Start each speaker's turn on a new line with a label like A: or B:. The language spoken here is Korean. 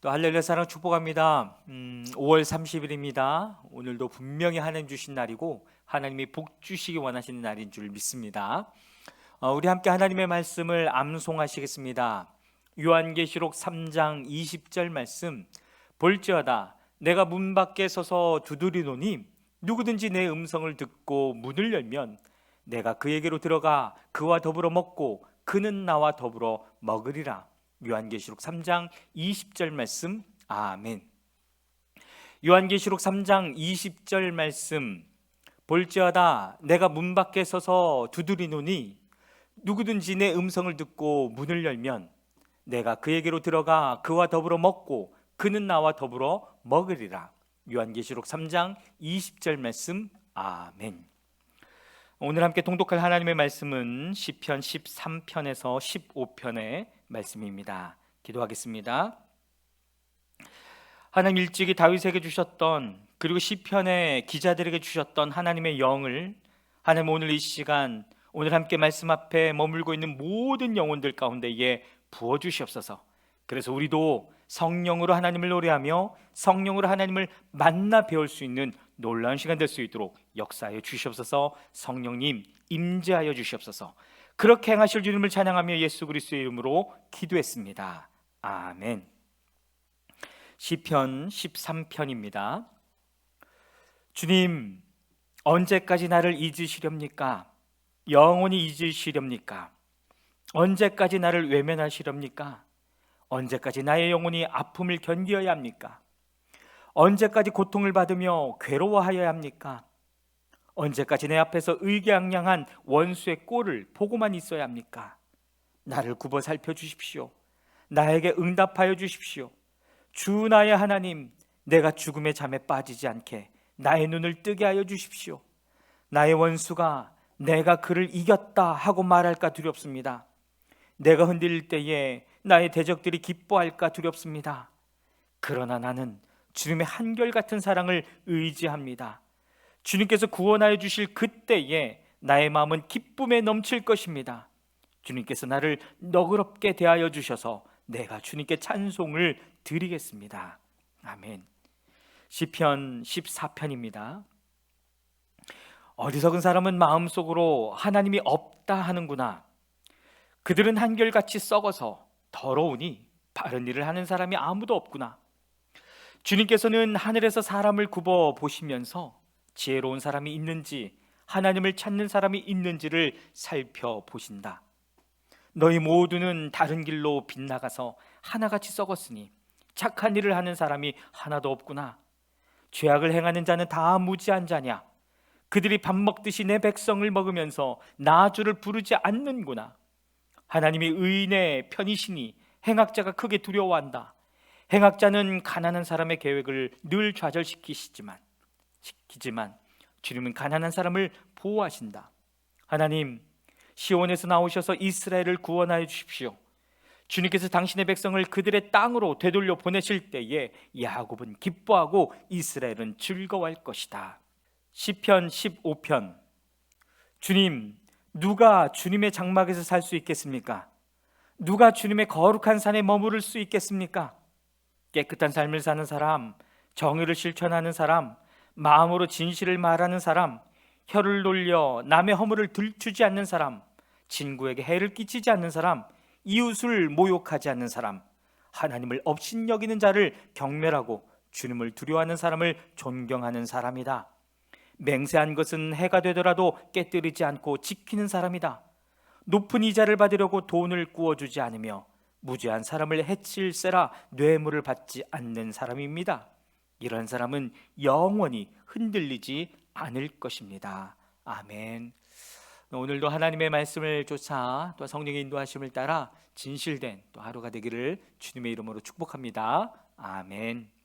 A: 또 할렐루야 사랑 축복합니다. 음, 5월 30일입니다. 오늘도 분명히 하나님 주신 날이고 하나님이 복 주시기 원하시는 날인 줄 믿습니다. 어, 우리 함께 하나님의 말씀을 암송하시겠습니다. 요한계시록 3장 20절 말씀 볼지어다 내가 문 밖에 서서 두드리노니 누구든지 내 음성을 듣고 문을 열면 내가 그에게로 들어가 그와 더불어 먹고 그는 나와 더불어 먹으리라. 요한계시록 3장 20절 말씀. 아멘. 요한계시록 3장 20절 말씀. 볼지어다 내가 문 밖에 서서 두드리노니 누구든지 내 음성을 듣고 문을 열면 내가 그에게로 들어가 그와 더불어 먹고 그는 나와 더불어 먹으리라. 요한계시록 3장 20절 말씀. 아멘. 오늘 함께 통독할 하나님의 말씀은 시편 13편에서 15편의 말씀입니다. 기도하겠습니다. 하나님 일찍이 다윗에게 주셨던 그리고 시편의 기자들에게 주셨던 하나님의 영을 하나님 오늘 이 시간 오늘 함께 말씀 앞에 머물고 있는 모든 영혼들 가운데에 부어 주시옵소서. 그래서 우리도 성령으로 하나님을 노래하며 성령으로 하나님을 만나 배울 수 있는 놀라운 시간 될 수 있도록 역사하여 주시옵소서. 성령님 임재하여 주시옵소서. 그렇게 행하실 주님을 찬양하며 예수 그리스도의 이름으로 기도했습니다. 아멘. 시편 13편입니다. 주님, 언제까지 나를 잊으시렵니까? 영원히 잊으시렵니까? 언제까지 나를 외면하시렵니까? 언제까지 나의 영혼이 아픔을 견디어야 합니까? 언제까지 고통을 받으며 괴로워하여야 합니까? 언제까지 내 앞에서 의기양양한 원수의 꼴을 보고만 있어야 합니까? 나를 굽어 살펴 주십시오. 나에게 응답하여 주십시오. 주 나의 하나님, 내가 죽음의 잠에 빠지지 않게 나의 눈을 뜨게 하여 주십시오. 나의 원수가 내가 그를 이겼다 하고 말할까 두렵습니다. 내가 흔들릴 때에 나의 대적들이 기뻐할까 두렵습니다. 그러나 나는 주님의 한결같은 사랑을 의지합니다. 주님께서 구원하여 주실 그때에 나의 마음은 기쁨에 넘칠 것입니다. 주님께서 나를 너그럽게 대하여 주셔서 내가 주님께 찬송을 드리겠습니다. 아멘. 시편 14편입니다. 어리석은 사람은 마음속으로 하나님이 없다 하는구나. 그들은 한결같이 썩어서 더러우니 바른 일을 하는 사람이 아무도 없구나. 주님께서는 하늘에서 사람을 굽어 보시면서 지혜로운 사람이 있는지 하나님을 찾는 사람이 있는지를 살펴보신다. 너희 모두는 다른 길로 빗나가서 하나같이 썩었으니 착한 일을 하는 사람이 하나도 없구나. 죄악을 행하는 자는 다 무지한 자냐? 그들이 밥 먹듯이 내 백성을 먹으면서 나주를 부르지 않는구나. 하나님이 의인의 편이시니 행악자가 크게 두려워한다. 행악자는 가난한 사람의 계획을 늘 좌절시키시지만 시키지만 주님은 가난한 사람을 보호하신다. 하나님 시온에서 나오셔서 이스라엘을 구원하여 주십시오. 주님께서 당신의 백성을 그들의 땅으로 되돌려 보내실 때에 야곱은 기뻐하고 이스라엘은 즐거워할 것이다. 시편 15편 주님 누가 주님의 장막에서 살 수 있겠습니까? 누가 주님의 거룩한 산에 머무를 수 있겠습니까? 깨끗한 삶을 사는 사람, 정의를 실천하는 사람, 마음으로 진실을 말하는 사람, 혀를 놀려 남의 허물을 들추지 않는 사람, 친구에게 해를 끼치지 않는 사람, 이웃을 모욕하지 않는 사람, 하나님을 업신여기는 자를 경멸하고 주님을 두려워하는 사람을 존경하는 사람이다. 맹세한 것은 해가 되더라도 깨뜨리지 않고 지키는 사람이다. 높은 이자를 받으려고 돈을 구워주지 않으며 무죄한 사람을 해칠세라 뇌물을 받지 않는 사람입니다. 이런 사람은 영원히 흔들리지 않을 것입니다. 아멘. 오늘도 하나님의 말씀을 쫓아 또 성령의 인도하심을 따라 진실된 또 하루가 되기를 주님의 이름으로 축복합니다. 아멘.